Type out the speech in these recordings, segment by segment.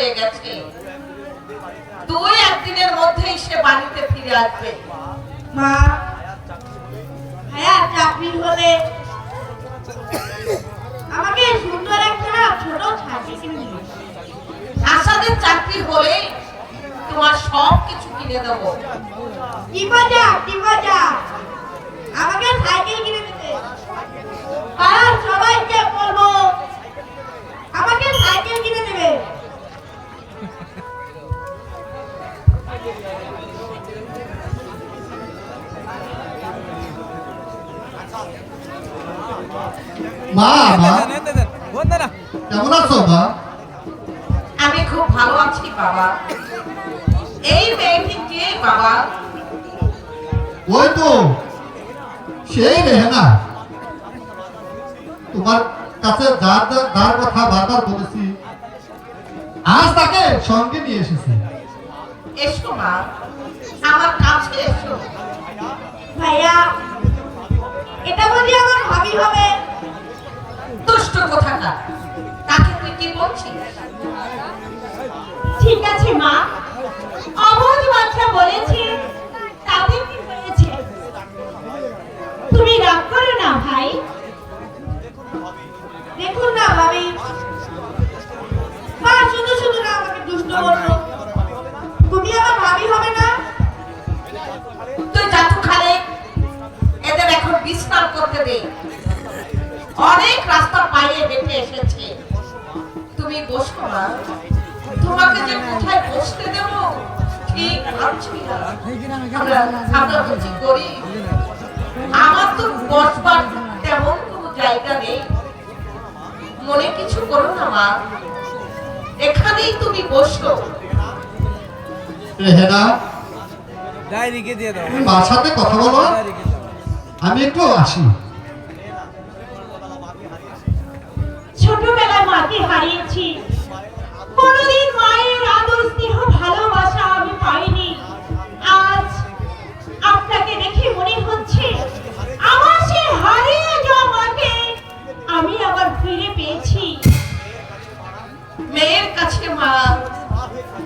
হয়ে গেছে। দুই একদিনের মধ্যেই সে বাড়িতে ফিরে আসবে। মা চাকরি হলে আমাকে সুন্দর একটা ছোট ছাতি কিনে আশাদের চাকরি হলে তোমার সব কিছু কিনে দেবো। কি মজা কি মজা। আমাকে সাইকেল বাবা? এই মেয়েটি কে বাবা? ওই তো সেই রেহেনা। তোমার কাছে যার যার কথা বারবার বলেছি আজ তাকে সঙ্গে নিয়ে এসেছি। এসো মা আমার কাছে এসো। ভাইয়া এটা বুঝি আমার ভাবি হবে। দুষ্ট কোথাকার তাকে তুই কি বলছিস? ঠিক আছে, মা। অবধ বাচ্চা বলেছে, তাতে কি হয়েছে? তুমি রাগ করো না, ভাই। দেখুন না, ভাবি। মা, শুধু শুধু না, আমাকে দুষ্ট বলল। তুমি আমার ভাবি হবে না? তুই জাতু খালে, এদের এখন বিশ্রাম করতে দে। অনেক রাস্তা পাইয়ে হেঁটে এসেছে। তুমি বসো না তোমাকে যে কোথায় বসতে দেব? ঠিক ভাবছি আমরা আমরা বুঝি করি। আমার তো বসবার তেমন কোনো জায়গা নেই। মনে কিছু করো না মা। এখানেই তুমি বসো। রেহেনা ডায়েরিকে দিয়ে দাও। মার সাথে কথা বলো। আমি একটু আসি। ছোটবেলায় মাকে হারিয়েছি। কোনোদিন মায়ের আদর স্নেহ ভালোবাসা আমি পাইনি। আজ আপনাকে দেখে মনে হচ্ছে আমার সে হারিয়ে যাওয়া মাকে আমি আবার ফিরে পেয়েছি। মেয়ের কাছে মা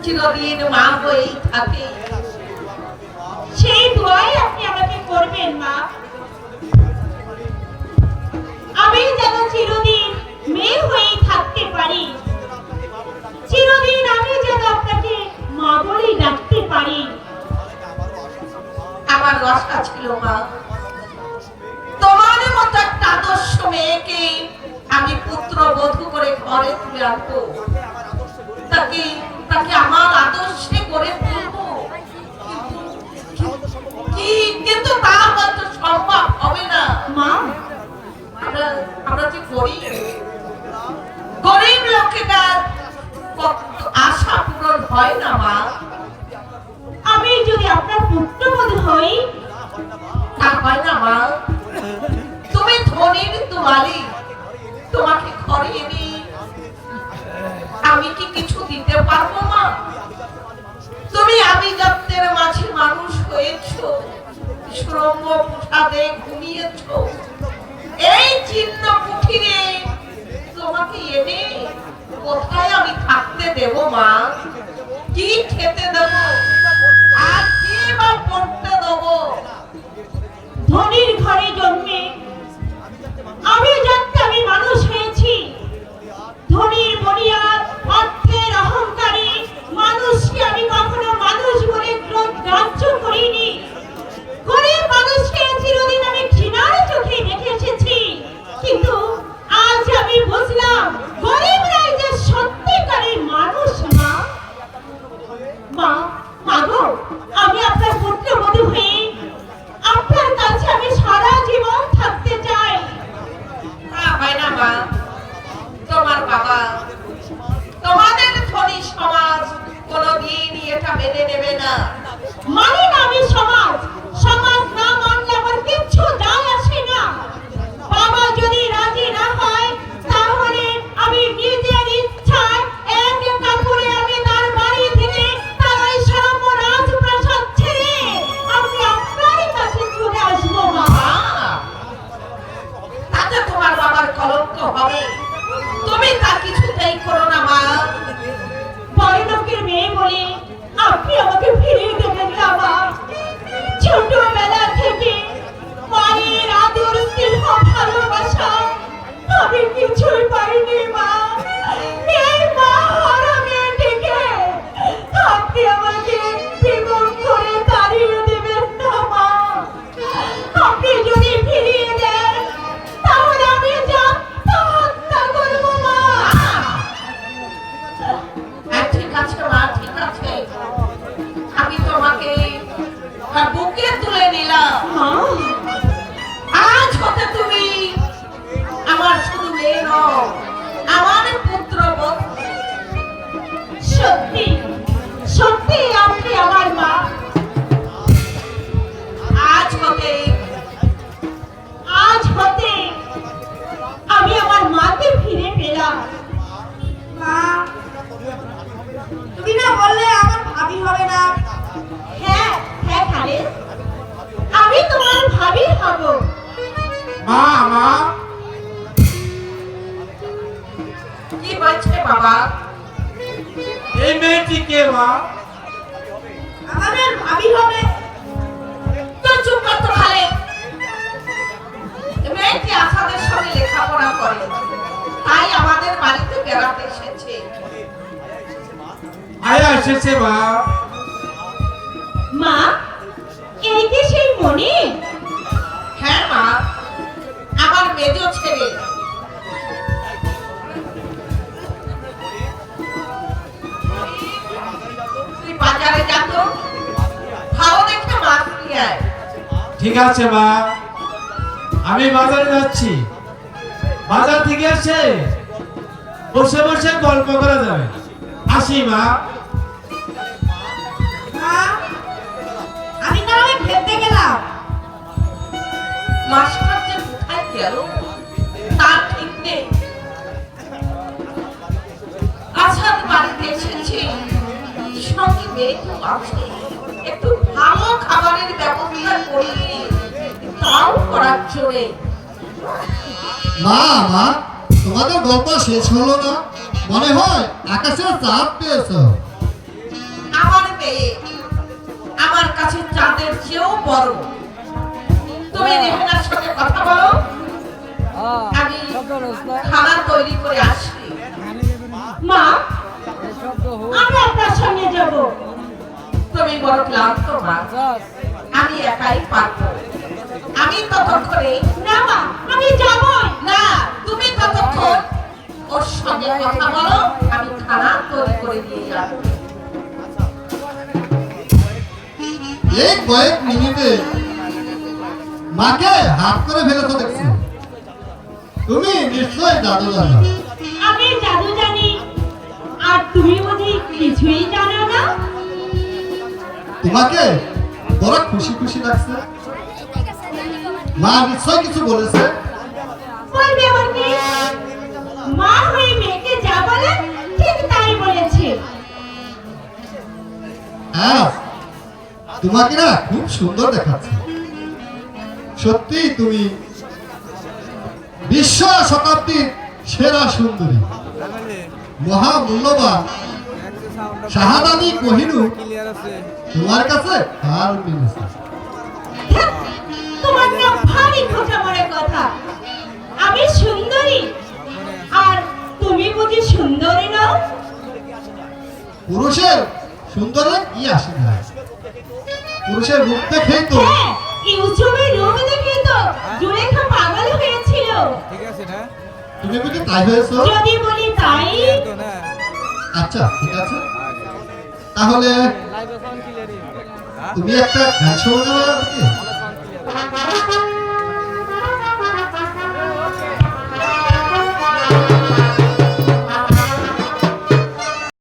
চিরদিন মা হয়েই থাকে। সেই দোয়াই আপনি আমাকে করবেন মা। আমি যেন চিরদিন মেয়ে হয়েই থাকতে পারি। চিরদিন আমি যেন আপনাকে মা বলেই ডাকতে পারি। আমার রসটা ছিল, মা। তোমার মতো একটা আদর্শ মেয়েকে আমি পুত্র বধূ করে ঘরে তুলে আনব। তাকে তাকে আমার আদর্শে করে তুলবো। কিন্তু তা হয়তো সম্ভব তোমাকে ঘরে এনে আমি কি কিছু দিতে পারব মা? তুমি আমি যত্নের মাঝে মানুষ হয়েছো, শ্রম পোষাদে ঘুমিয়েছো। এই চিহ্ন কুঠিরে তোমাকে এনে কোথায় আমি থাকতে দেব মা? কি খেতে দেব? আর কি বা পড়তে দেবো? ধনির ঘরে জন্মে হবে তা কিছুতেই করো না, মা। পরলোকের মেয়ে বলে আপনি আমাকে ফিরিয়ে দেবেন না, মা। ছোটবেলা থেকে মায়ের আদর, স্নেহ, ভালোবাসা মা। আর বুকে তুলে নিলাম। আজ হতে তুমি আমার শুধু মেয়ে নও আমার পুত্র সত্যি সত্যি আপনি আমার মা। হয়েছে বাবা। এই মেয়েটি কে মা? আমাদের ভাবি হবে। তুই চুপ তো খালে। মেয়েটি আসাদের সঙ্গে লেখাপড়া করে। তাই আমাদের বাড়িতে বেড়াতে এসেছে। আয়া এসেছে মা। মা এই কি সেই মনি ঠিক আছে, মা। আমি বাজারে যাচ্ছি। বাজার থেকে এসে বসে বসে গল্প করা যাবে। আসি, মা। আমি খেলতে গেলাম। একটু ভালো খাবারের ব্যবস্থা করি। তাও করার জন্যে। মা মা তোমাদের গল্প শেষ হলো না? মনে হয় আকাশের চাপ পেয়েছ। আমার মেয়ে আমার কাছে চাঁদের চেয়েও বড়। তুমি রেহেনার সাথে কথা বলো। আমি খাবার তৈরি করে আসি মা আমি আপনার সঙ্গে যাব। তুমি বড় ক্লান্ত মা। আমি একাই পারব। আমি ততক্ষণে না মা আমি যাবই। না তুমি ততক্ষণ ওর সঙ্গে কথা বলো আমি খানা তৈরি করে দিয়ে যাব। এই কয়েক মিনিটে মাকে হাত করে ফেলেছো দেখছি। তুমি নিশ্চয় জাদু জানো আমি জাদু জানি আর তুমি বুঝি কিছুই জানো না তোমাকে বড় খুশি খুশি লাগছে। মা নিশ্চয় কিছু বলেছে। মা হয়ে মেয়েকে যা বলে ঠিক তাই বলেছে। হ্যাঁ তোমাকে না খুব সুন্দর দেখাচ্ছে। সত্যি তুমি বিশ্ব শতাব্দীর সেরা সুন্দরী। জানালে কোহিনূর? আছে। তোমার কাছে হার মিলেছে। ধ্যাৎ, তোমার না ভারী খোঁচা মনে কথা। আমি সুন্দরী। আর তুমি বুঝি সুন্দরী নও? পুরুষের সুন্দরে কি আসে না। পুরুষের রূপ দেখেই তো। হ্যাঁ ইউটিউবে রূপ দেখে তো জুলেখা পাগল হয়েছিল। ঠিক আছে না তুমি বুঝি তাই হয়েছো? যদি বলি তাই। না আচ্ছা ঠিক আছে। তাহলে তুমি একটা গান